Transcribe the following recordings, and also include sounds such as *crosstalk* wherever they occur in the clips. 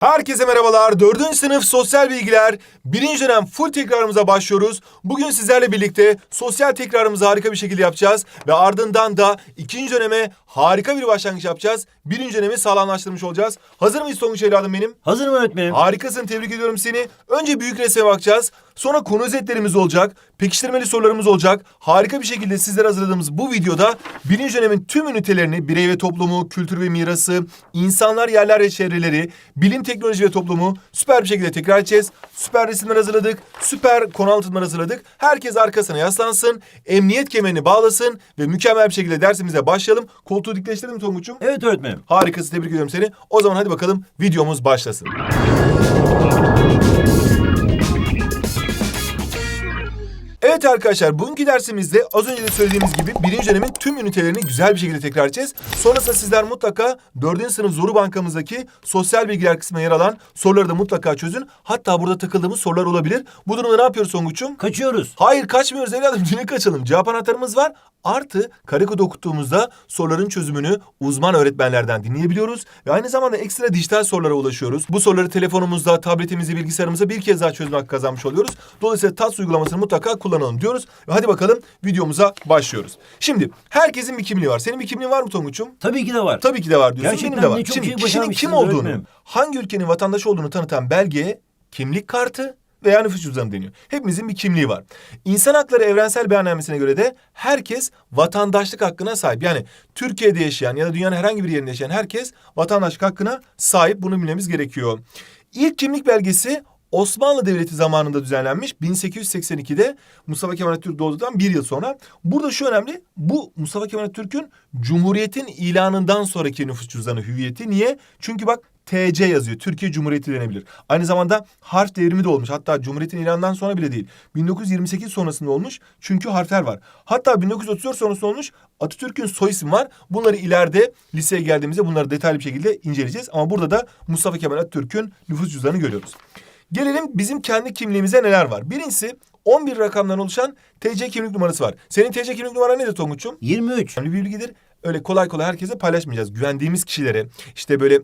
Herkese merhabalar. 4. sınıf sosyal bilgiler 1. dönem full tekrarımıza başlıyoruz. Bugün sizlerle birlikte sosyal tekrarımızı harika bir şekilde yapacağız. Ve ardından da 2. döneme harika bir başlangıç yapacağız. 1. dönemi sağlamlaştırmış olacağız. Hazır mıyız Tonguç evladım benim? Hazırım öğretmenim. Harikasın tebrik ediyorum seni. Önce büyük resme bakacağız. Sonra konu özetlerimiz olacak. Pekiştirmeli sorularımız olacak. Harika bir şekilde sizlere hazırladığımız bu videoda birinci dönemin tüm ünitelerini birey ve toplumu, kültür ve mirası, insanlar, yerler ve çevreleri, bilim, teknoloji ve toplumu süper bir şekilde tekrar edeceğiz. Süper resimler hazırladık. Süper konu anlatımlar hazırladık. Herkes arkasına yaslansın. Emniyet kemerini bağlasın ve mükemmel bir şekilde dersimize başlayalım. Koltuğu dikleştirdin mi Tonguç'um? Evet öğretmenim. Harikasın tebrik ediyorum seni. O zaman hadi bakalım videomuz başlasın. Evet arkadaşlar bugünkü dersimizde az önce de söylediğimiz gibi birinci dönemin tüm ünitelerini güzel bir şekilde tekrar edeceğiz. Sonrasında sizler mutlaka dördüncü sınıf Zoru Bankamızdaki sosyal bilgiler kısmına yer alan soruları da mutlaka çözün. Hatta burada takıldığımız sorular olabilir. Bu durumda ne yapıyoruz Songuç'um? Kaçıyoruz. Hayır kaçmıyoruz evladım. Düne kaçalım. Cevap anahtarımız var. Artı kare kod okuttuğumuzda soruların çözümünü uzman öğretmenlerden dinleyebiliyoruz. Ve aynı zamanda ekstra dijital sorulara ulaşıyoruz. Bu soruları telefonumuzda, tabletimizde, bilgisayarımızda bir kez daha çözme hakkı kazanmış oluyoruz. Dolayısıyla TAS uygulamasını mutlaka kullanalım diyoruz. Ve hadi bakalım videomuza başlıyoruz. Şimdi herkesin bir kimliği var. Senin bir kimliğin var mı Tonguç'um? Tabii ki de var. Tabii ki de var diyorsun. Gerçekten Benim de var. çok Şimdi şey kişinin kim olduğunu, öğretmenim. hangi ülkenin vatandaşı olduğunu tanıtan belgeye kimlik kartı veya nüfus cüzdanı deniyor. Hepimizin bir kimliği var. İnsan Hakları Evrensel Beyannamesi'ne göre de herkes vatandaşlık hakkına sahip. Yani Türkiye'de yaşayan ya da dünyanın herhangi bir yerinde yaşayan herkes vatandaşlık hakkına sahip. Bunu bilmemiz gerekiyor. İlk kimlik belgesi Osmanlı Devleti zamanında düzenlenmiş 1882'de Mustafa Kemal Atatürk doğduktan bir yıl sonra. Burada şu önemli bu Mustafa Kemal Atatürk'ün Cumhuriyet'in ilanından sonraki nüfus cüzdanı hüviyeti. Niye? Çünkü bak TC yazıyor. Türkiye Cumhuriyeti denebilir. Aynı zamanda harf devrimi de olmuş. Hatta Cumhuriyet'in ilanından sonra bile değil. 1928 sonrasında olmuş. Çünkü harfler var. Hatta 1934 sonrasında olmuş. Atatürk'ün soy ismi var. Bunları ileride liseye geldiğimizde bunları detaylı bir şekilde inceleyeceğiz. Ama burada da Mustafa Kemal Atatürk'ün nüfus cüzdanını görüyoruz. Gelelim bizim kendi kimliğimize neler var. Birincisi 11 rakamdan oluşan TC kimlik numarası var. Senin TC kimlik numaran nedir Tonguç'um? 23. Önemli bir bilgidir. Öyle kolay kolay herkese paylaşmayacağız. Güvendiğimiz kişilere işte böyle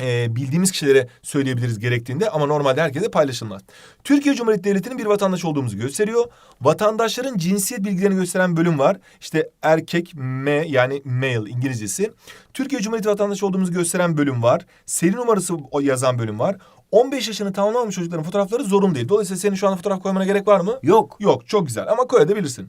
e, bildiğimiz kişilere söyleyebiliriz gerektiğinde ama normalde herkese paylaşılmaz. Türkiye Cumhuriyeti Devleti'nin bir vatandaş olduğumuzu gösteriyor. Vatandaşların cinsiyet bilgilerini gösteren bölüm var. İşte erkek M yani male İngilizcesi. Türkiye Cumhuriyeti vatandaşı olduğumuzu gösteren bölüm var. Seri numarası o yazan bölüm var. 15 yaşını tamamlamamış çocukların fotoğrafları zorunlu değil. Dolayısıyla senin şu an fotoğraf koymana gerek var mı? Yok. Yok çok güzel ama koyabilirsin.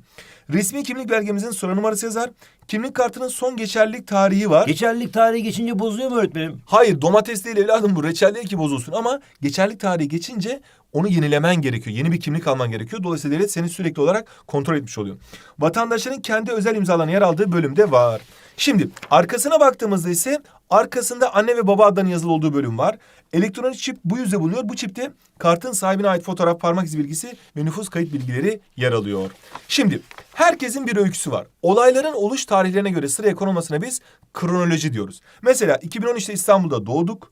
Resmi kimlik belgemizin sıra numarası yazar. Kimlik kartının son geçerlilik tarihi var. Geçerlilik tarihi geçince bozuyor mu öğretmenim? Hayır domates değil evladım bu reçel değil ki bozulsun ama geçerlilik tarihi geçince onu yenilemen gerekiyor. Yeni bir kimlik alman gerekiyor. Dolayısıyla devlet seni sürekli olarak kontrol etmiş oluyor. Vatandaşların kendi özel imzalarının yer aldığı bölümde var. Şimdi arkasına baktığımızda ise arkasında anne ve baba adlarının yazılı olduğu bölüm var. Elektronik çip bu yüzde bulunuyor. Bu çipte kartın sahibine ait fotoğraf, parmak izi bilgisi ve nüfus kayıt bilgileri yer alıyor. Şimdi herkesin bir öyküsü var. Olayların oluş tarihlerine göre sıraya konulmasına biz kronoloji diyoruz. Mesela 2013'te İstanbul'da doğduk.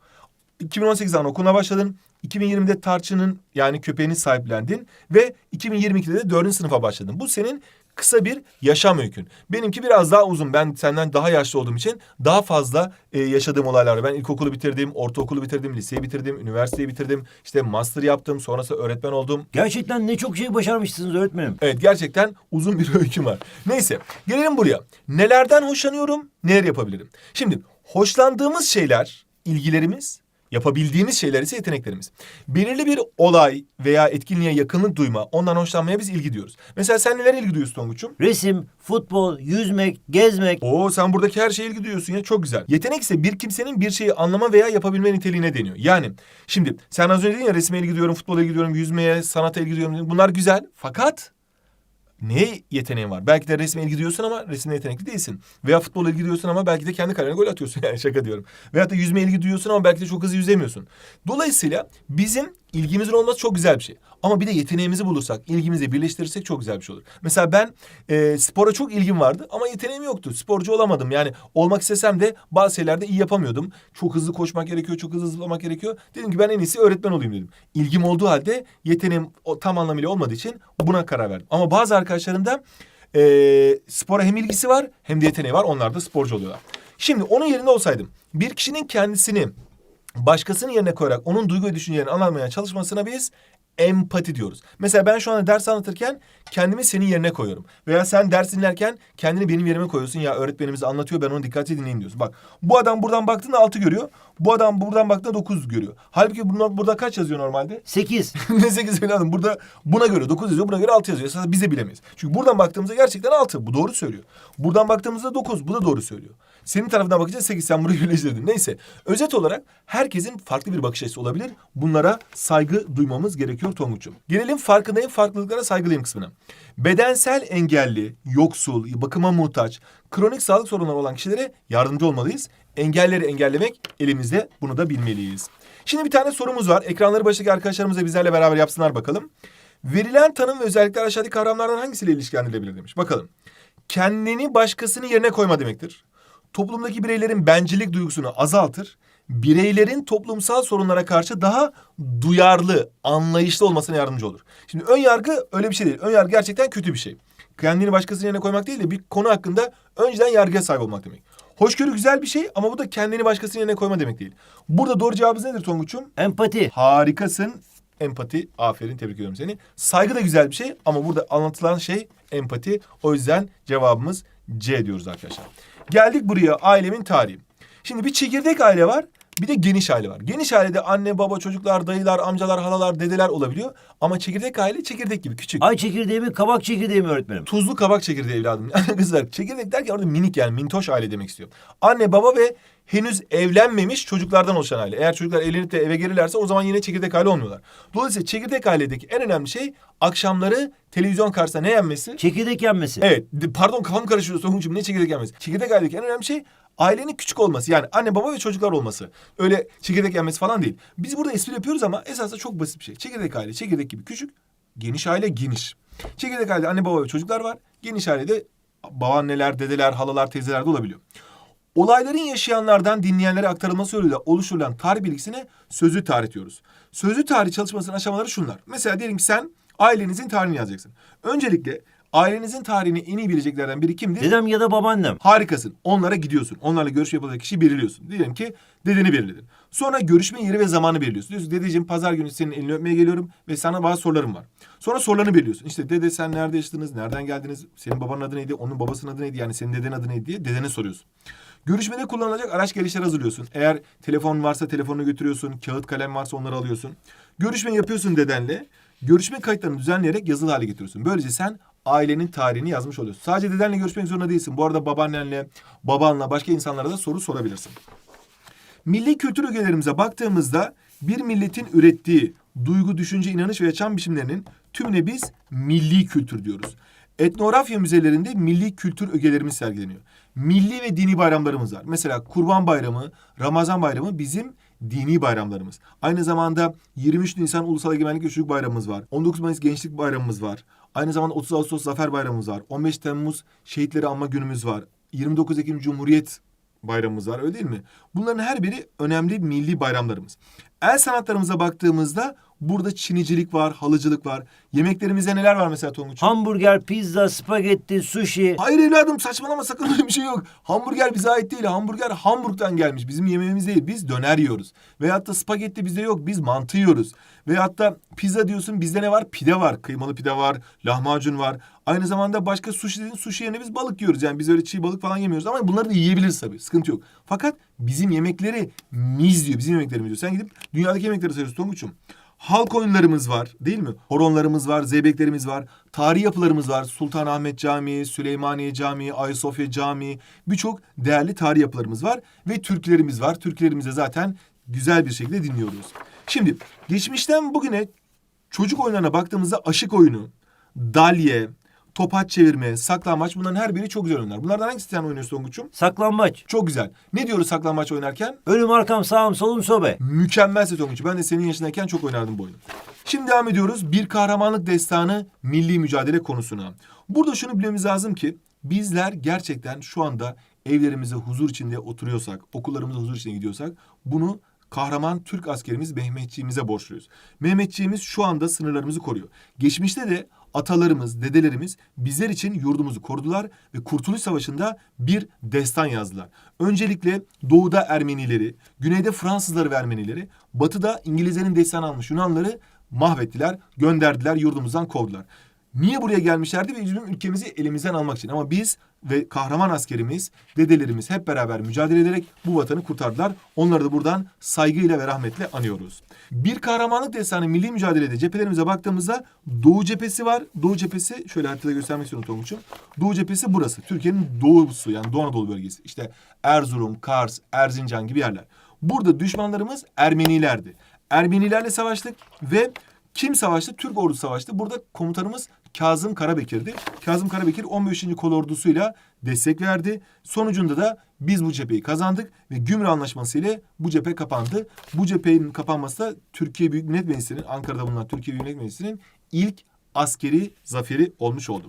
2018'den okuluna başladın. 2020'de tarçının yani köpeğini sahiplendin ve 2022'de de 4. sınıfa başladın. Bu senin kısa bir yaşam öykün. Benimki biraz daha uzun. Ben senden daha yaşlı olduğum için daha fazla e, yaşadığım olaylar var. Ben ilkokulu bitirdim, ortaokulu bitirdim, liseyi bitirdim, üniversiteyi bitirdim. İşte master yaptım, sonrası öğretmen oldum. Gerçekten ne çok şey başarmışsınız öğretmenim. Evet gerçekten uzun bir *laughs* öyküm var. Neyse gelelim buraya. Nelerden hoşlanıyorum, neler yapabilirim? Şimdi hoşlandığımız şeyler, ilgilerimiz, yapabildiğimiz şeyler ise yeteneklerimiz. Belirli bir olay veya etkinliğe yakınlık duyma, ondan hoşlanmaya biz ilgi diyoruz. Mesela sen nelere ilgi duyuyorsun Tonguç'um? Resim, futbol, yüzmek, gezmek. Oo sen buradaki her şeye ilgi duyuyorsun ya çok güzel. Yetenek ise bir kimsenin bir şeyi anlama veya yapabilme niteliğine deniyor. Yani şimdi sen az önce dedin ya resme ilgi duyuyorum, futbola ilgi duyuyorum, yüzmeye, sanata ilgi duyuyorum. Bunlar güzel fakat neye yeteneğin var? Belki de resme ilgi duyuyorsun ama resimde yetenekli değilsin. Veya futbola ilgi duyuyorsun ama belki de kendi kalene gol atıyorsun *laughs* yani şaka diyorum. Veyahut da yüzmeye ilgi duyuyorsun ama belki de çok hızlı yüzemiyorsun. Dolayısıyla bizim ilgimizin olması çok güzel bir şey. Ama bir de yeteneğimizi bulursak, ilgimizi birleştirirsek çok güzel bir şey olur. Mesela ben e, spora çok ilgim vardı ama yeteneğim yoktu. Sporcu olamadım. Yani olmak istesem de bazı şeylerde iyi yapamıyordum. Çok hızlı koşmak gerekiyor, çok hızlı zıplamak gerekiyor. Dedim ki ben en iyisi öğretmen olayım dedim. İlgim olduğu halde yeteneğim tam anlamıyla olmadığı için buna karar verdim. Ama bazı arkadaşlarım da e, spora hem ilgisi var hem de yeteneği var. Onlar da sporcu oluyorlar. Şimdi onun yerinde olsaydım bir kişinin kendisini başkasının yerine koyarak onun duygu ve düşüncelerini anlamaya çalışmasına biz empati diyoruz. Mesela ben şu anda ders anlatırken kendimi senin yerine koyuyorum. Veya sen ders dinlerken kendini benim yerime koyuyorsun. Ya öğretmenimiz anlatıyor ben onu dikkatli dinleyin diyorsun. Bak bu adam buradan baktığında 6 görüyor. Bu adam buradan baktığında 9 görüyor. Halbuki bunlar burada kaç yazıyor normalde? 8. *laughs* ne 8 evladım burada buna göre 9 yazıyor buna göre 6 yazıyor. Esasında biz de bilemeyiz. Çünkü buradan baktığımızda gerçekten 6 bu doğru söylüyor. Buradan baktığımızda 9 bu da doğru söylüyor. Senin tarafından bakınca 8 sen burayı birleştirdin. Neyse özet olarak herkesin farklı bir bakış açısı olabilir. Bunlara saygı duymamız gerekiyor Tonguç'um. Gelelim farkındayım farklılıklara saygılıyım kısmına. Bedensel engelli, yoksul, bakıma muhtaç, kronik sağlık sorunları olan kişilere yardımcı olmalıyız. Engelleri engellemek elimizde bunu da bilmeliyiz. Şimdi bir tane sorumuz var. Ekranları başındaki arkadaşlarımız da bizlerle beraber yapsınlar bakalım. Verilen tanım ve özellikler aşağıdaki kavramlardan hangisiyle ilişkilendirilebilir demiş. Bakalım. Kendini başkasının yerine koyma demektir. Toplumdaki bireylerin bencillik duygusunu azaltır. Bireylerin toplumsal sorunlara karşı daha duyarlı, anlayışlı olmasına yardımcı olur. Şimdi ön yargı öyle bir şey değil. Ön yargı gerçekten kötü bir şey. Kendini başkasının yerine koymak değil de bir konu hakkında önceden yargıya sahip olmak demek. Hoşgörü güzel bir şey ama bu da kendini başkasının yerine koyma demek değil. Burada doğru cevabımız nedir Tonguç'um? Empati. Harikasın. Empati. Aferin. Tebrik ediyorum seni. Saygı da güzel bir şey ama burada anlatılan şey empati. O yüzden cevabımız C diyoruz arkadaşlar. Geldik buraya ailemin tarihi. Şimdi bir çekirdek aile var. Bir de geniş aile var. Geniş ailede anne, baba, çocuklar, dayılar, amcalar, halalar, dedeler olabiliyor. Ama çekirdek aile çekirdek gibi küçük. Ay çekirdeği mi kabak çekirdeği mi öğretmenim? Tuzlu kabak çekirdeği evladım. *laughs* Kızlar çekirdek derken orada minik yani mintoş aile demek istiyor. Anne baba ve henüz evlenmemiş çocuklardan oluşan aile. Eğer çocuklar evlenip de eve gelirlerse o zaman yine çekirdek aile olmuyorlar. Dolayısıyla çekirdek ailedeki en önemli şey akşamları televizyon karşısında ne yenmesi? Çekirdek yenmesi. Evet pardon kafam karışıyor Sonuçum ne çekirdek yenmesi? Çekirdek ailedeki en önemli şey ailenin küçük olması. Yani anne baba ve çocuklar olması. Öyle çekirdek yenmesi falan değil. Biz burada espri yapıyoruz ama esasında çok basit bir şey. Çekirdek aile çekirdek gibi küçük. Geniş aile geniş. Çekirdek ailede anne baba ve çocuklar var. Geniş ailede babaanneler, dedeler, halalar, teyzeler de olabiliyor. Olayların yaşayanlardan dinleyenlere aktarılması yoluyla oluşturulan tarih bilgisine sözlü tarih diyoruz. Sözlü tarih çalışmasının aşamaları şunlar. Mesela diyelim ki sen ailenizin tarihini yazacaksın. Öncelikle ailenizin tarihini en iyi bileceklerden biri kimdir? Dedem ya da babaannem. Harikasın. Onlara gidiyorsun. Onlarla görüşme yapılacak kişiyi belirliyorsun. Diyelim ki dedeni belirledin. Sonra görüşme yeri ve zamanı belirliyorsun. Diyorsun dedeciğim pazar günü senin elini öpmeye geliyorum ve sana bazı sorularım var. Sonra sorularını belirliyorsun. İşte dede sen nerede yaşadınız? Nereden geldiniz? Senin babanın adı neydi? Onun babasının adı neydi? Yani senin dedenin adı neydi diye dedene soruyorsun. Görüşmede kullanılacak araç gereçler hazırlıyorsun. Eğer telefon varsa telefonunu götürüyorsun. Kağıt kalem varsa onları alıyorsun. Görüşme yapıyorsun dedenle. Görüşme kayıtlarını düzenleyerek yazılı hale getiriyorsun. Böylece sen ailenin tarihini yazmış oluyorsun. Sadece dedenle görüşmek zorunda değilsin. Bu arada babaannenle, babanla, başka insanlara da soru sorabilirsin. Milli kültür ögelerimize baktığımızda bir milletin ürettiği duygu, düşünce, inanış ve yaşam biçimlerinin tümüne biz milli kültür diyoruz. Etnografya müzelerinde milli kültür ögelerimiz sergileniyor. Milli ve dini bayramlarımız var. Mesela Kurban Bayramı, Ramazan Bayramı bizim dini bayramlarımız. Aynı zamanda 23 Nisan Ulusal Egemenlik ve Çocuk Bayramımız var. 19 Mayıs Gençlik Bayramımız var. Aynı zamanda 30 Ağustos Zafer Bayramımız var. 15 Temmuz Şehitleri Anma Günümüz var. 29 Ekim Cumhuriyet bayramımız var öyle değil mi? Bunların her biri önemli milli bayramlarımız. El sanatlarımıza baktığımızda burada çinicilik var, halıcılık var. Yemeklerimizde neler var mesela Tonguç? Hamburger, pizza, spagetti, sushi. Hayır evladım saçmalama sakın öyle bir şey yok. Hamburger bize ait değil. Hamburger Hamburg'dan gelmiş. Bizim yemeğimiz değil. Biz döner yiyoruz. Veyahut da spagetti bizde yok. Biz mantı yiyoruz. Veyahut da pizza diyorsun bizde ne var? Pide var. Kıymalı pide var. Lahmacun var. Aynı zamanda başka sushi dediğin sushi yerine biz balık yiyoruz. Yani biz öyle çiğ balık falan yemiyoruz ama bunları da yiyebiliriz tabii. Sıkıntı yok. Fakat bizim yemekleri miz diyor. Bizim yemeklerimiz diyor. Sen gidip dünyadaki yemekleri sayıyorsun Tonguç'um. Halk oyunlarımız var değil mi? Horonlarımız var, zeybeklerimiz var. Tarihi yapılarımız var. Sultanahmet Camii, Süleymaniye Camii, Ayasofya Camii. Birçok değerli tarihi yapılarımız var. Ve türkülerimiz var. Türkülerimizi zaten güzel bir şekilde dinliyoruz. Şimdi geçmişten bugüne çocuk oyunlarına baktığımızda aşık oyunu, dalye, topaç çevirme, saklambaç bunların her biri çok güzel oyunlar. Bunlardan hangisi sen oynuyorsun Tonguç'um? Saklambaç. Çok güzel. Ne diyoruz saklambaç oynarken? Önüm arkam sağım solum sobe. Mükemmelse Tonguç. Ben de senin yaşındayken çok oynardım bu oyunu. Şimdi devam ediyoruz. Bir kahramanlık destanı milli mücadele konusuna. Burada şunu bilmemiz lazım ki bizler gerçekten şu anda evlerimize huzur içinde oturuyorsak, okullarımıza huzur içinde gidiyorsak bunu kahraman Türk askerimiz Mehmetçiğimize borçluyuz. Mehmetçiğimiz şu anda sınırlarımızı koruyor. Geçmişte de atalarımız, dedelerimiz bizler için yurdumuzu korudular ve Kurtuluş Savaşı'nda bir destan yazdılar. Öncelikle doğuda Ermenileri, güneyde Fransızları ve Ermenileri, batıda İngilizlerin destan almış Yunanları mahvettiler, gönderdiler, yurdumuzdan kovdular. Niye buraya gelmişlerdi? Ve bizim ülkemizi elimizden almak için. Ama biz ve kahraman askerimiz, dedelerimiz hep beraber mücadele ederek bu vatanı kurtardılar. Onları da buradan saygıyla ve rahmetle anıyoruz. Bir kahramanlık destanı milli mücadelede cephelerimize baktığımızda Doğu cephesi var. Doğu cephesi şöyle haritada göstermek istiyorum Tonguç'um. Doğu cephesi burası. Türkiye'nin doğusu yani Doğu Anadolu bölgesi. İşte Erzurum, Kars, Erzincan gibi yerler. Burada düşmanlarımız Ermenilerdi. Ermenilerle savaştık ve kim savaştı? Türk ordusu savaştı. Burada komutanımız Kazım Karabekir'di. Kazım Karabekir 15. Kol ordusuyla destek verdi. Sonucunda da biz bu cepheyi kazandık ve Gümrü Anlaşması ile bu cephe kapandı. Bu cephenin kapanması da Türkiye Büyük Millet Meclisi'nin, Ankara'da bulunan Türkiye Büyük Millet Meclisi'nin ilk askeri zaferi olmuş oldu.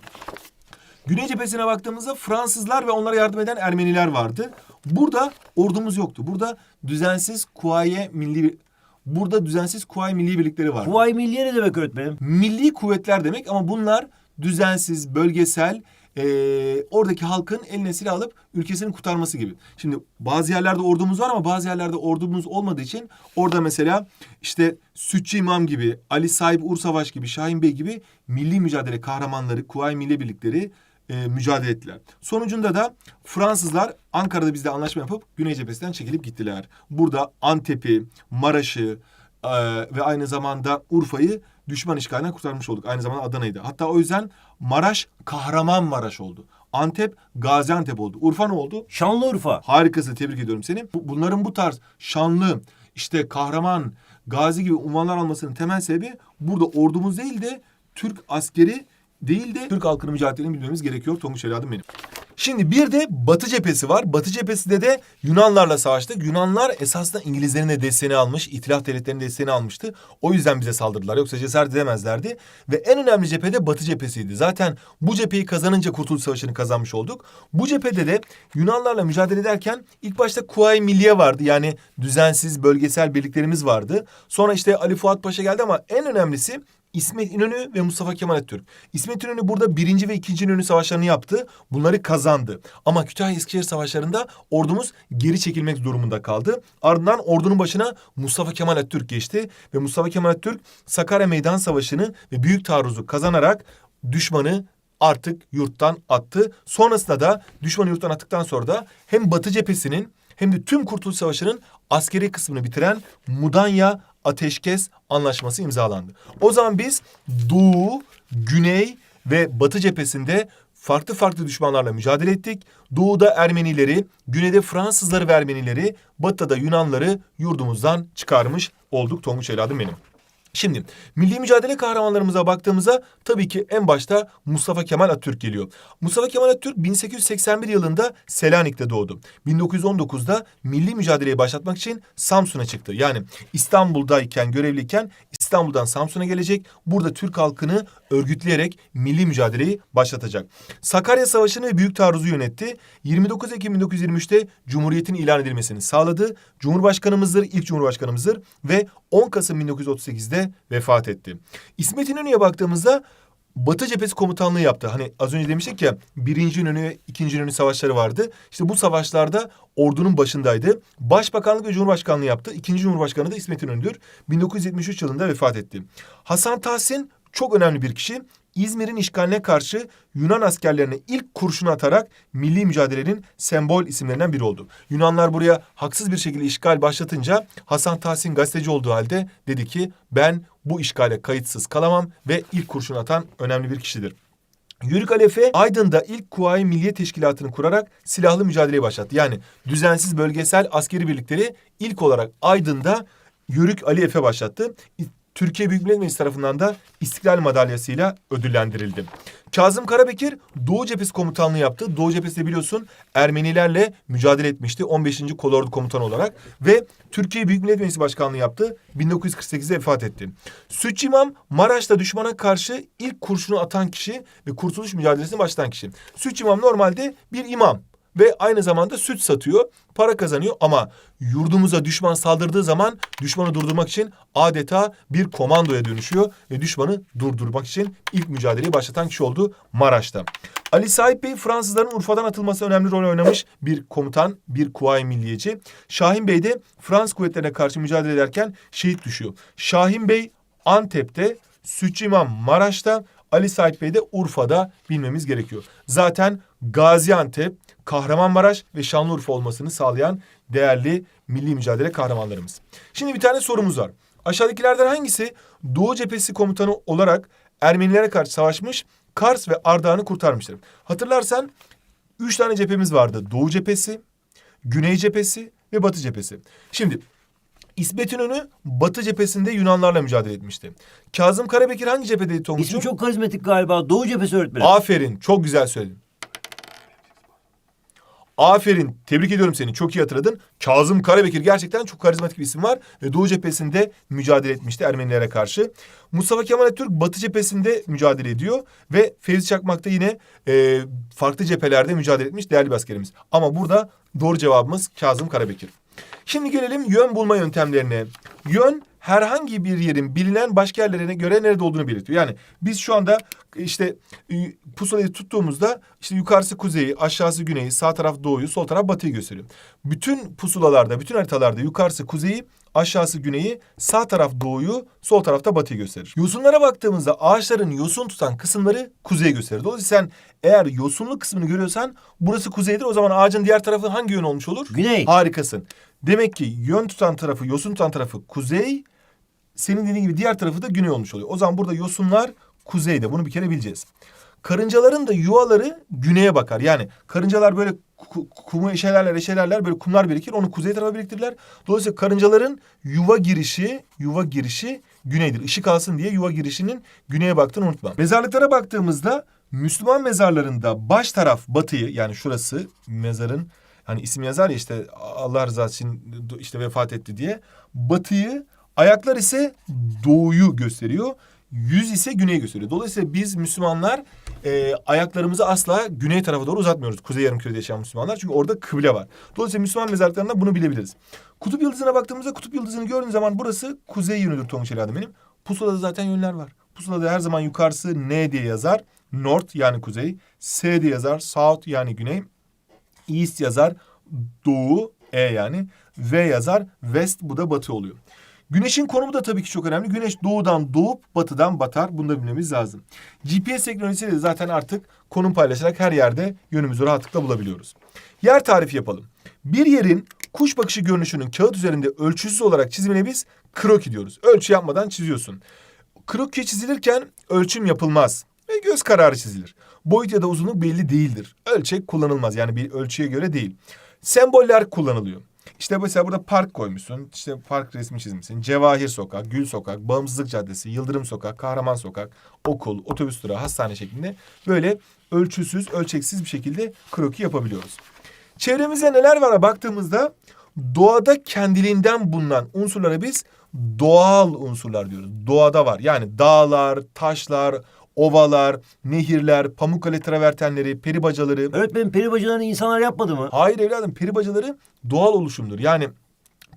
Güney cephesine baktığımızda Fransızlar ve onlara yardım eden Ermeniler vardı. Burada ordumuz yoktu. Burada düzensiz Kuvayi Milli Burada düzensiz Kuvayi Milli Birlikleri vardı. Kuvayi Milliye ne demek öğretmenim? Milli kuvvetler demek ama bunlar düzensiz, bölgesel, eee, oradaki halkın eline silah alıp ülkesini kurtarması gibi. Şimdi bazı yerlerde ordumuz var ama bazı yerlerde ordumuz olmadığı için orada mesela işte Sütçü İmam gibi, Ali Sahip Ursavaş gibi, Şahin Bey gibi milli mücadele kahramanları, Kuvayi Milli Birlikleri e, mücadele ettiler. Sonucunda da Fransızlar Ankara'da bizde anlaşma yapıp Güney cephesinden çekilip gittiler. Burada Antep'i, Maraş'ı e, ve aynı zamanda Urfa'yı düşman işgalinden kurtarmış olduk. Aynı zamanda Adana'yı da. Hatta o yüzden Maraş kahraman Maraş oldu. Antep Gaziantep oldu. Urfa ne oldu? Şanlıurfa. Harikasın tebrik ediyorum seni. Bu- Bunların bu tarz şanlı, işte kahraman, gazi gibi unvanlar almasının temel sebebi burada ordumuz değil de Türk askeri değil de Türk halkının mücadelelerini bilmemiz gerekiyor Tonguç evladım benim. Şimdi bir de Batı cephesi var. Batı cephesinde de Yunanlarla savaştık. Yunanlar esasında İngilizlerin de desteğini almış, İtilaf devletlerinin desteğini almıştı. O yüzden bize saldırdılar. Yoksa cesaret edemezlerdi. Ve en önemli cephe Batı cephesiydi. Zaten bu cepheyi kazanınca Kurtuluş Savaşı'nı kazanmış olduk. Bu cephede de Yunanlarla mücadele ederken ilk başta Kuvayi Milliye vardı. Yani düzensiz bölgesel birliklerimiz vardı. Sonra işte Ali Fuat Paşa geldi ama en önemlisi İsmet İnönü ve Mustafa Kemal Atatürk. İsmet İnönü burada birinci ve ikinci İnönü savaşlarını yaptı. Bunları kazandı. Ama Kütahya Eskişehir savaşlarında ordumuz geri çekilmek durumunda kaldı. Ardından ordunun başına Mustafa Kemal Atatürk geçti. Ve Mustafa Kemal Atatürk Sakarya Meydan Savaşı'nı ve Büyük Taarruz'u kazanarak düşmanı artık yurttan attı. Sonrasında da düşmanı yurttan attıktan sonra da hem Batı cephesinin hem de tüm Kurtuluş Savaşı'nın askeri kısmını bitiren Mudanya Ateşkes Anlaşması imzalandı. O zaman biz Doğu, Güney ve Batı cephesinde farklı farklı düşmanlarla mücadele ettik. Doğuda Ermenileri, güneyde Fransızları ve Ermenileri, batıda da Yunanları yurdumuzdan çıkarmış olduk Tonguç evladım benim. Şimdi milli mücadele kahramanlarımıza baktığımızda tabii ki en başta Mustafa Kemal Atatürk geliyor. Mustafa Kemal Atatürk 1881 yılında Selanik'te doğdu. 1919'da milli mücadeleyi başlatmak için Samsun'a çıktı. Yani İstanbul'dayken görevliyken İstanbul'dan Samsun'a gelecek. Burada Türk halkını örgütleyerek milli mücadeleyi başlatacak. Sakarya Savaşı'nı ve Büyük Taarruz'u yönetti. 29 Ekim 1923'te Cumhuriyet'in ilan edilmesini sağladı. Cumhurbaşkanımızdır, ilk Cumhurbaşkanımızdır ve 10 Kasım 1938'de vefat etti. İsmet İnönü'ye baktığımızda Batı cephesi komutanlığı yaptı. Hani az önce demiştik ya birinci İnönü ve ikinci İnönü savaşları vardı. İşte bu savaşlarda ordunun başındaydı. Başbakanlık ve Cumhurbaşkanlığı yaptı. İkinci Cumhurbaşkanı da İsmet İnönü'dür. 1973 yılında vefat etti. Hasan Tahsin çok önemli bir kişi. İzmir'in işgaline karşı Yunan askerlerine ilk kurşunu atarak milli mücadelenin sembol isimlerinden biri oldu. Yunanlar buraya haksız bir şekilde işgal başlatınca Hasan Tahsin gazeteci olduğu halde dedi ki ben bu işgale kayıtsız kalamam ve ilk kurşun atan önemli bir kişidir. Yörük Alefe Aydın'da ilk Kuvayi Milliye Teşkilatı'nı kurarak silahlı mücadeleyi başlattı. Yani düzensiz bölgesel askeri birlikleri ilk olarak Aydın'da Yörük Ali Efe başlattı. Türkiye Büyük Millet Meclisi tarafından da İstiklal Madalyası'yla ödüllendirildi. Kazım Karabekir Doğu Cephesi Komutanlığı yaptı. Doğu Cephesi de biliyorsun Ermenilerle mücadele etmişti 15. Kolordu Komutanı olarak ve Türkiye Büyük Millet Meclisi Başkanlığı yaptı. 1948'de vefat etti. Sütçü İmam Maraş'ta düşmana karşı ilk kurşunu atan kişi ve kurtuluş mücadelesini başlatan kişi. Sütçü İmam normalde bir imam. Ve aynı zamanda süt satıyor. Para kazanıyor ama yurdumuza düşman saldırdığı zaman düşmanı durdurmak için adeta bir komandoya dönüşüyor ve düşmanı durdurmak için ilk mücadeleyi başlatan kişi oldu Maraş'ta. Ali Sahip Bey Fransızların Urfa'dan atılması önemli rol oynamış bir komutan, bir kuvayi milliyeci. Şahin Bey de Fransız kuvvetlerine karşı mücadele ederken şehit düşüyor. Şahin Bey Antep'te, Sütçü İmam Maraş'ta, Ali Sahip Bey de Urfa'da bilmemiz gerekiyor. Zaten Gaziantep, Kahramanmaraş ve Şanlıurfa olmasını sağlayan değerli milli mücadele kahramanlarımız. Şimdi bir tane sorumuz var. Aşağıdakilerden hangisi Doğu Cephesi komutanı olarak Ermenilere karşı savaşmış, Kars ve Ardahan'ı kurtarmıştır? Hatırlarsan üç tane cephemiz vardı. Doğu cephesi, Güney cephesi ve Batı cephesi. Şimdi İsmet İnönü Batı cephesinde Yunanlarla mücadele etmişti. Kazım Karabekir hangi cephedeydi Tonguç'um? İsmi çok karizmatik galiba. Doğu cephesi öğretmenim. Aferin. Çok güzel söyledin. Aferin. Tebrik ediyorum seni. Çok iyi hatırladın. Kazım Karabekir gerçekten çok karizmatik bir isim var. Ve Doğu cephesinde mücadele etmişti Ermenilere karşı. Mustafa Kemal Atatürk Batı cephesinde mücadele ediyor. Ve Fevzi Çakmak da yine e, farklı cephelerde mücadele etmiş değerli bir askerimiz. Ama burada doğru cevabımız Kazım Karabekir. Şimdi gelelim yön bulma yöntemlerine. Yön herhangi bir yerin bilinen başka yerlerine göre nerede olduğunu belirtiyor. Yani biz şu anda işte pusulayı tuttuğumuzda işte yukarısı kuzeyi, aşağısı güneyi, sağ taraf doğuyu, sol taraf batıyı gösteriyor. Bütün pusulalarda, bütün haritalarda yukarısı kuzeyi, aşağısı güneyi, sağ taraf doğuyu, sol tarafta batıyı gösterir. Yosunlara baktığımızda ağaçların yosun tutan kısımları kuzeyi gösterir. Dolayısıyla sen eğer yosunlu kısmını görüyorsan burası kuzeydir. O zaman ağacın diğer tarafı hangi yön olmuş olur? Güney. Harikasın. Demek ki yön tutan tarafı, yosun tutan tarafı kuzey, senin dediğin gibi diğer tarafı da güney olmuş oluyor. O zaman burada yosunlar kuzeyde. Bunu bir kere bileceğiz. Karıncaların da yuvaları güneye bakar. Yani karıncalar böyle ku- kumu eşelerler, eşelerler böyle kumlar birikir. Onu kuzey tarafa biriktirirler. Dolayısıyla karıncaların yuva girişi, yuva girişi güneydir. Işık alsın diye yuva girişinin güneye baktığını unutma. Mezarlıklara baktığımızda Müslüman mezarlarında baş taraf batıyı yani şurası mezarın hani isim yazar ya işte Allah rızası için işte vefat etti diye. Batıyı ayaklar ise doğuyu gösteriyor. Yüz ise güneyi gösteriyor. Dolayısıyla biz Müslümanlar e, ayaklarımızı asla güney tarafa doğru uzatmıyoruz. Kuzey yarımkürede yaşayan Müslümanlar. Çünkü orada kıble var. Dolayısıyla Müslüman mezarlıklarında bunu bilebiliriz. Kutup yıldızına baktığımızda kutup yıldızını gördüğün zaman burası kuzey yönüdür Tonguç Ali benim. Pusulada zaten yönler var. Pusulada her zaman yukarısı N diye yazar. North yani kuzey. S diye yazar. South yani güney. East yazar. Doğu E yani. V yazar. West bu da batı oluyor. Güneşin konumu da tabii ki çok önemli. Güneş doğudan doğup batıdan batar. Bunu da bilmemiz lazım. GPS teknolojisiyle zaten artık konum paylaşarak her yerde yönümüzü rahatlıkla bulabiliyoruz. Yer tarifi yapalım. Bir yerin kuş bakışı görünüşünün kağıt üzerinde ölçüsüz olarak çizimine biz kroki diyoruz. Ölçü yapmadan çiziyorsun. Kroki çizilirken ölçüm yapılmaz ve göz kararı çizilir. Boyut ya da uzunluk belli değildir. Ölçek kullanılmaz yani bir ölçüye göre değil. Semboller kullanılıyor. İşte mesela burada park koymuşsun. İşte park resmi çizmişsin. Cevahir Sokak, Gül Sokak, Bağımsızlık Caddesi, Yıldırım Sokak, Kahraman Sokak, okul, otobüs durağı, hastane şeklinde böyle ölçüsüz, ölçeksiz bir şekilde kroki yapabiliyoruz. Çevremizde neler var baktığımızda doğada kendiliğinden bulunan unsurlara biz doğal unsurlar diyoruz. Doğada var. Yani dağlar, taşlar, ovalar, nehirler, Pamukkale travertenleri, peri bacaları. Öğretmenim peri bacalarını insanlar yapmadı mı? Hayır evladım peri bacaları doğal oluşumdur. Yani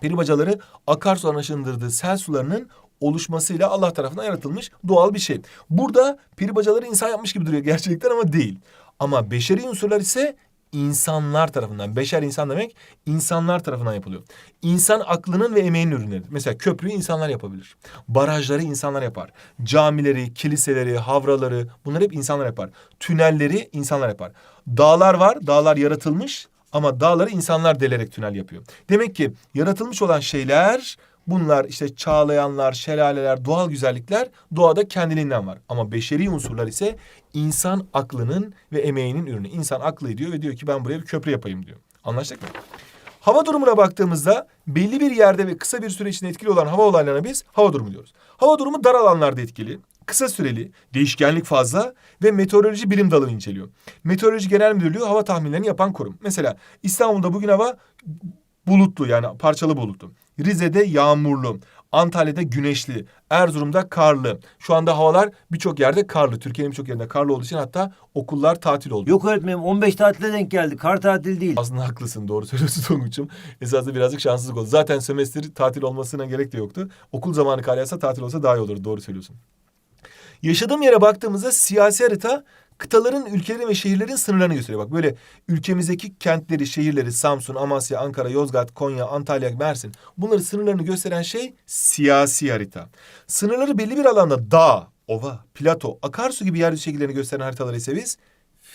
peri bacaları akarsuların aşındırdığı sel sularının oluşmasıyla Allah tarafından yaratılmış doğal bir şey. Burada peri bacaları insan yapmış gibi duruyor gerçekten ama değil. Ama beşeri unsurlar ise insanlar tarafından. Beşer insan demek insanlar tarafından yapılıyor. İnsan aklının ve emeğinin ürünleridir. Mesela köprüyü insanlar yapabilir. Barajları insanlar yapar. Camileri, kiliseleri, havraları bunları hep insanlar yapar. Tünelleri insanlar yapar. Dağlar var. Dağlar yaratılmış ama dağları insanlar delerek tünel yapıyor. Demek ki yaratılmış olan şeyler bunlar işte çağlayanlar, şelaleler, doğal güzellikler doğada kendiliğinden var. Ama beşeri unsurlar ise insan aklının ve emeğinin ürünü. İnsan aklı ediyor ve diyor ki ben buraya bir köprü yapayım diyor. Anlaştık mı? Hava durumuna baktığımızda belli bir yerde ve kısa bir süre içinde etkili olan hava olaylarına biz hava durumu diyoruz. Hava durumu dar alanlarda etkili, kısa süreli, değişkenlik fazla ve meteoroloji bilim dalı inceliyor. Meteoroloji Genel Müdürlüğü hava tahminlerini yapan kurum. Mesela İstanbul'da bugün hava bulutlu yani parçalı bulutlu. Rize'de yağmurlu. Antalya'da güneşli, Erzurum'da karlı. Şu anda havalar birçok yerde karlı. Türkiye'nin birçok yerinde karlı olduğu için hatta okullar tatil oldu. Yok öğretmenim 15 tatile denk geldi. Kar tatili değil. Aslında haklısın doğru söylüyorsun Tonguç'um. Esasında birazcık şanssızlık oldu. Zaten sömestr tatil olmasına gerek de yoktu. Okul zamanı kar yağsa tatil olsa daha iyi olurdu doğru söylüyorsun. Yaşadığım yere baktığımızda siyasi harita kıtaların, ülkelerin ve şehirlerin sınırlarını gösteriyor. Bak böyle ülkemizdeki kentleri, şehirleri Samsun, Amasya, Ankara, Yozgat, Konya, Antalya, Mersin bunları sınırlarını gösteren şey siyasi harita. Sınırları belli bir alanda dağ, ova, plato, akarsu gibi yeryüzü şekillerini gösteren haritaları ise biz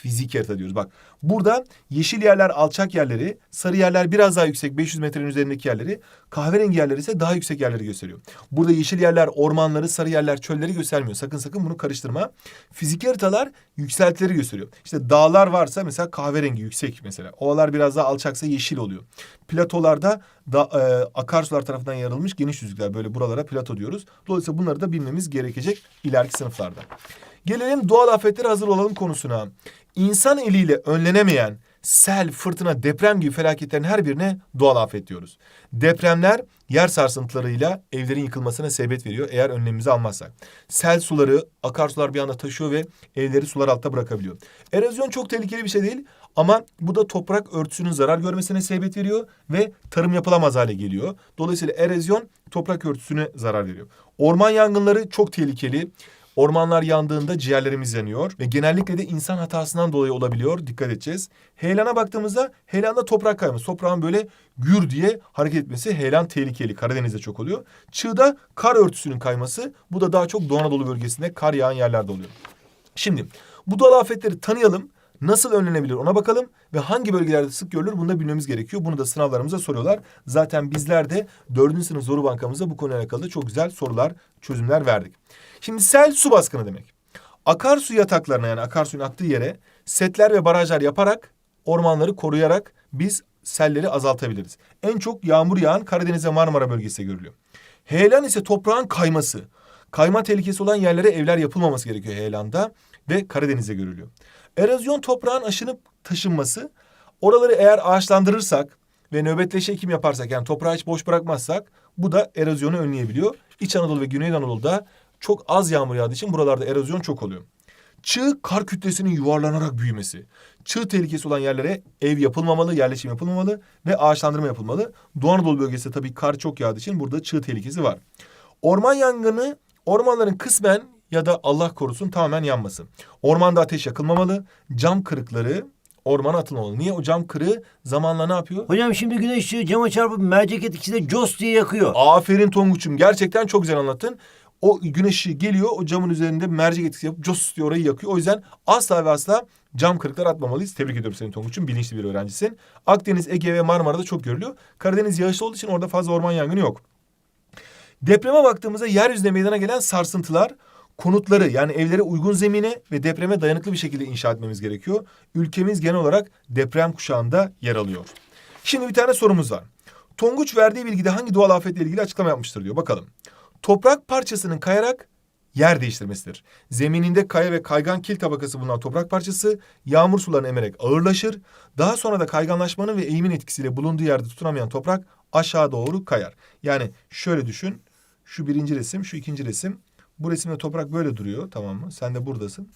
fizik harita diyoruz. Bak burada yeşil yerler alçak yerleri, sarı yerler biraz daha yüksek 500 metrenin üzerindeki yerleri, kahverengi yerler ise daha yüksek yerleri gösteriyor. Burada yeşil yerler ormanları, sarı yerler çölleri göstermiyor. Sakın sakın bunu karıştırma. Fizik haritalar yükseltileri gösteriyor. İşte dağlar varsa mesela kahverengi yüksek mesela. Ovalar biraz daha alçaksa yeşil oluyor. Platolarda da e, akarsular tarafından yarılmış geniş düzlükler böyle buralara plato diyoruz. Dolayısıyla bunları da bilmemiz gerekecek ileriki sınıflarda. Gelelim doğal afetlere hazır olalım konusuna. İnsan eliyle önlenemeyen sel, fırtına, deprem gibi felaketlerin her birine doğal afet diyoruz. Depremler yer sarsıntılarıyla evlerin yıkılmasına sebebiyet veriyor eğer önlemimizi almazsak. Sel suları, akarsular bir anda taşıyor ve evleri sular altta bırakabiliyor. Erozyon çok tehlikeli bir şey değil ama bu da toprak örtüsünün zarar görmesine sebebiyet veriyor ve tarım yapılamaz hale geliyor. Dolayısıyla erozyon toprak örtüsüne zarar veriyor. Orman yangınları çok tehlikeli. Ormanlar yandığında ciğerlerimiz yanıyor ve genellikle de insan hatasından dolayı olabiliyor. Dikkat edeceğiz. Heyelana baktığımızda heyelanda toprak kayması. Toprağın böyle gür diye hareket etmesi heyelan tehlikeli. Karadeniz'de çok oluyor. Çığda kar örtüsünün kayması. Bu da daha çok Doğu Anadolu bölgesinde kar yağan yerlerde oluyor. Şimdi bu doğal afetleri tanıyalım. Nasıl önlenebilir ona bakalım ve hangi bölgelerde sık görülür bunu da bilmemiz gerekiyor. Bunu da sınavlarımıza soruyorlar. Zaten bizler de 4. sınıf soru bankamızda bu konuyla alakalı çok güzel sorular, çözümler verdik. Şimdi sel su baskını demek. Akarsu yataklarına yani akarsuyun aktığı yere setler ve barajlar yaparak ormanları koruyarak biz selleri azaltabiliriz. En çok yağmur yağan Karadeniz ve Marmara bölgesinde görülüyor. Heyelan ise toprağın kayması. Kayma tehlikesi olan yerlere evler yapılmaması gerekiyor heyelanda ve Karadeniz'de görülüyor. Erozyon toprağın aşınıp taşınması. Oraları eğer ağaçlandırırsak ve nöbetleşe ekim yaparsak yani toprağı hiç boş bırakmazsak bu da erozyonu önleyebiliyor. İç Anadolu ve Güney Anadolu'da çok az yağmur yağdığı için buralarda erozyon çok oluyor. Çığ kar kütlesinin yuvarlanarak büyümesi. Çığ tehlikesi olan yerlere ev yapılmamalı, yerleşim yapılmamalı ve ağaçlandırma yapılmalı. Doğu Anadolu bölgesinde tabii kar çok yağdığı için burada çığ tehlikesi var. Orman yangını ormanların kısmen ya da Allah korusun tamamen yanması. Ormanda ateş yakılmamalı. Cam kırıkları ormana atılmamalı. Niye? O cam kırığı zamanla ne yapıyor? Hocam şimdi güneş cama çarpıp mercek etkisi de cos diye yakıyor. Aferin Tonguç'um. Gerçekten çok güzel anlattın. O güneş ışığı geliyor o camın üzerinde mercek etkisi yapıp cos diye orayı yakıyor. O yüzden asla ve asla cam kırıklar atmamalıyız. Tebrik ediyorum seni Tonguç'um. Bilinçli bir öğrencisin. Akdeniz, Ege ve Marmara'da çok görülüyor. Karadeniz yağışlı olduğu için orada fazla orman yangını yok. Depreme baktığımızda yeryüzünde meydana gelen sarsıntılar konutları yani evlere uygun zemine ve depreme dayanıklı bir şekilde inşa etmemiz gerekiyor. Ülkemiz genel olarak deprem kuşağında yer alıyor. Şimdi bir tane sorumuz var. Tonguç verdiği bilgide hangi doğal afetle ilgili açıklama yapmıştır diyor. Bakalım. Toprak parçasının kayarak yer değiştirmesidir. Zemininde kaya ve kaygan kil tabakası bulunan toprak parçası yağmur sularını emerek ağırlaşır. Daha sonra da kayganlaşmanın ve eğimin etkisiyle bulunduğu yerde tutunamayan toprak aşağı doğru kayar. Yani şöyle düşün. Şu birinci resim, şu ikinci resim. Bu resimde toprak böyle duruyor tamam mı? Sen de buradasın.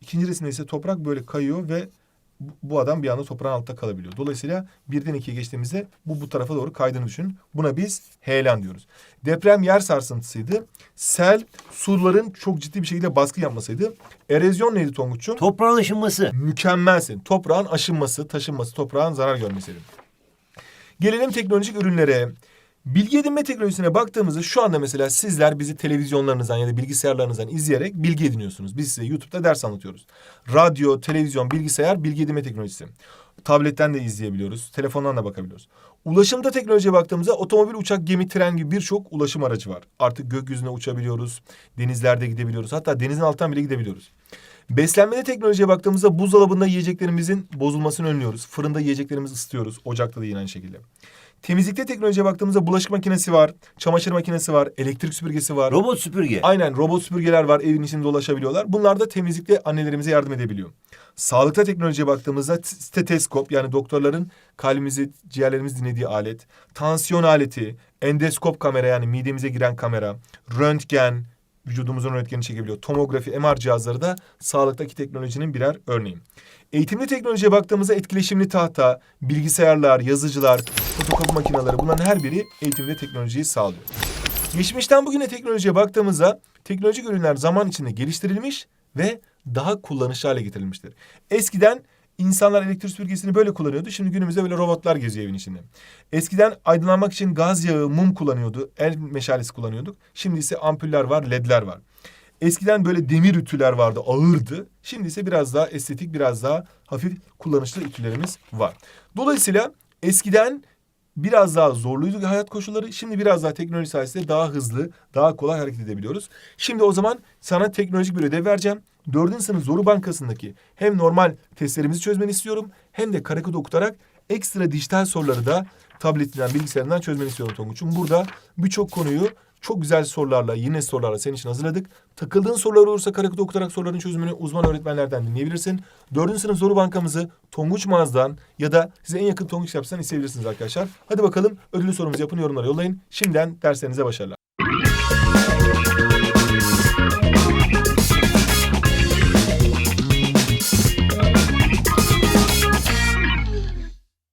İkinci resimde ise toprak böyle kayıyor ve bu- adam bir anda toprağın altında kalabiliyor. Dolayısıyla birden ikiye geçtiğimizde bu bu tarafa doğru kaydığını düşün. Buna biz heyelan diyoruz. Deprem yer sarsıntısıydı. Sel suların çok ciddi bir şekilde baskı yapmasıydı. Erozyon neydi Tonguç'um? Toprağın ışınması. Mükemmelsin. Toprağın aşınması, taşınması, toprağın zarar görmesidir. Gelelim teknolojik ürünlere. Bilgi edinme teknolojisine baktığımızda şu anda mesela sizler bizi televizyonlarınızdan ya da bilgisayarlarınızdan izleyerek bilgi ediniyorsunuz. Biz size YouTube'da ders anlatıyoruz. Radyo, televizyon, bilgisayar bilgi edinme teknolojisi. Tabletten de izleyebiliyoruz, telefondan da bakabiliyoruz. Ulaşımda teknolojiye baktığımızda otomobil, uçak, gemi, tren gibi birçok ulaşım aracı var. Artık gökyüzüne uçabiliyoruz, denizlerde gidebiliyoruz. Hatta denizin altından bile gidebiliyoruz. Beslenmede teknolojiye baktığımızda buzdolabında yiyeceklerimizin bozulmasını önlüyoruz. Fırında yiyeceklerimizi ısıtıyoruz. Ocakta da yine aynı şekilde. Temizlikte teknolojiye baktığımızda bulaşık makinesi var, çamaşır makinesi var, elektrik süpürgesi var. Robot süpürge. Aynen robot süpürgeler var evin içinde dolaşabiliyorlar. Bunlar da temizlikte annelerimize yardım edebiliyor. Sağlıkta teknolojiye baktığımızda steteskop yani doktorların kalbimizi, ciğerlerimizi dinlediği alet, tansiyon aleti, endoskop kamera yani midemize giren kamera, röntgen, vücudumuzun röntgenini çekebiliyor. Tomografi, MR cihazları da sağlıktaki teknolojinin birer örneği. Eğitimli teknolojiye baktığımızda etkileşimli tahta, bilgisayarlar, yazıcılar, fotokopi makineleri bunların her biri eğitimde teknolojiyi sağlıyor. Geçmişten bugüne teknolojiye baktığımızda teknolojik ürünler zaman içinde geliştirilmiş ve daha kullanışlı hale getirilmiştir. Eskiden insanlar elektrik süpürgesini böyle kullanıyordu. Şimdi günümüzde böyle robotlar geziyor evin içinde. Eskiden aydınlanmak için gaz yağı, mum kullanıyordu. El meşalesi kullanıyorduk. Şimdi ise ampuller var, ledler var. Eskiden böyle demir ütüler vardı, ağırdı. Şimdi ise biraz daha estetik, biraz daha hafif kullanışlı ütülerimiz var. Dolayısıyla eskiden biraz daha zorluydu hayat koşulları. Şimdi biraz daha teknoloji sayesinde daha hızlı, daha kolay hareket edebiliyoruz. Şimdi o zaman sana teknolojik bir ödev vereceğim. Dördüncü sınıf Zoru Bankası'ndaki hem normal testlerimizi çözmeni istiyorum hem de kare kod okutarak ekstra dijital soruları da tabletinden, bilgisayarından çözmeni istiyorum Tonguç'um. Burada birçok konuyu çok güzel sorularla, yine sorularla senin için hazırladık. Takıldığın sorular olursa kare kod okutarak soruların çözümünü uzman öğretmenlerden dinleyebilirsin. Dördüncü sınıf Zoru Bankamızı Tonguç Mağaz'dan ya da size en yakın Tonguç yapsan isteyebilirsiniz arkadaşlar. Hadi bakalım ödüllü sorumuzu yapın yorumlara yollayın. Şimdiden derslerinize başarılar.